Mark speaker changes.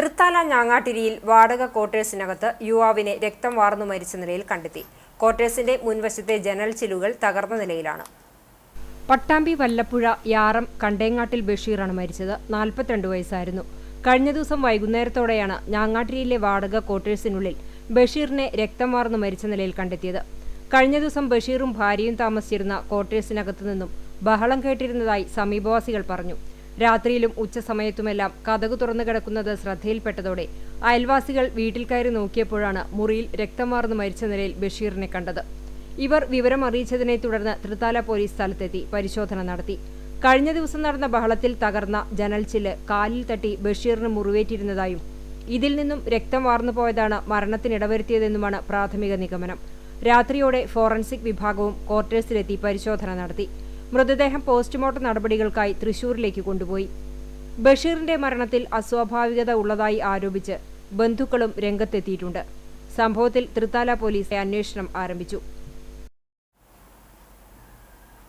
Speaker 1: തൃത്താല ഞാങ്ങാട്ടിരിയിൽ വാടക ക്വാർട്ടേഴ്സിനകത്ത് യുവാവിനെ രക്തം വാർന്നു മരിച്ച നിലയിൽ കണ്ടെത്തി. ക്വാർട്ടേഴ്സിന്റെ മുൻവശത്തെ ജനൽ ചിലുകൾ തകർന്ന നിലയിലാണ്. പട്ടാമ്പി വല്ലപ്പുഴ യാറം കണ്ടേങ്ങാട്ടിൽ ബഷീറാണ് മരിച്ചത്. നാൽപ്പത്തിരണ്ട് വയസ്സായിരുന്നു. കഴിഞ്ഞ ദിവസം വൈകുന്നേരത്തോടെയാണ് ഞാങ്ങാട്ടിരിയിലെ വാടക ക്വാർട്ടേഴ്സിനുള്ളിൽ ബഷീറിനെ രക്തം വാർന്നു മരിച്ച നിലയിൽ കണ്ടെത്തിയത്. കഴിഞ്ഞ ദിവസം ബഷീറും ഭാര്യയും താമസിച്ചിരുന്ന ക്വാർട്ടേഴ്സിനകത്തു നിന്നും ബഹളം കേട്ടിരുന്നതായി സമീപവാസികൾ പറഞ്ഞു. രാത്രിയിലും ഉച്ചസമയത്തുമെല്ലാം കഥകു തുറന്നു കിടക്കുന്നത് ശ്രദ്ധയിൽപ്പെട്ടതോടെ അയൽവാസികൾ വീട്ടിൽ കയറി നോക്കിയപ്പോഴാണ് മുറിയിൽ രക്തമാർന്ന് മരിച്ച നിലയിൽ ബഷീറിനെ കണ്ടത്. ഇവർ വിവരം അറിയിച്ചതിനെ തുടർന്ന് തൃത്താല പോലീസ് സ്ഥലത്തെത്തി പരിശോധന നടത്തി. കഴിഞ്ഞ ദിവസം നടന്ന ബഹളത്തിൽ തകർന്ന ജനൽച്ചിൽ കാലിൽ തട്ടി ബഷീറിന് മുറിവേറ്റിരുന്നതായും ഇതിൽ നിന്നും രക്തം വാർന്നു പോയതാണ് മരണത്തിനിടവരുത്തിയതെന്നുമാണ് പ്രാഥമിക നിഗമനം. രാത്രിയോടെ ഫോറൻസിക് വിഭാഗവും ക്വാർട്ടേഴ്സിലെത്തി പരിശോധന നടത്തി. മൃതദേഹം പോസ്റ്റ്മോർട്ടം നടപടികൾക്കായി തൃശൂരിലേക്ക് കൊണ്ടുപോയി. ബഷീറിന്റെ മരണത്തിൽ അസ്വാഭാവികത ഉള്ളതായി ആരോപിച്ച് ബന്ധുക്കളും രംഗത്തെത്തിയിട്ടുണ്ട്. സംഭവത്തിൽ തൃത്താല പോലീസ് അന്വേഷണം ആരംഭിച്ചു.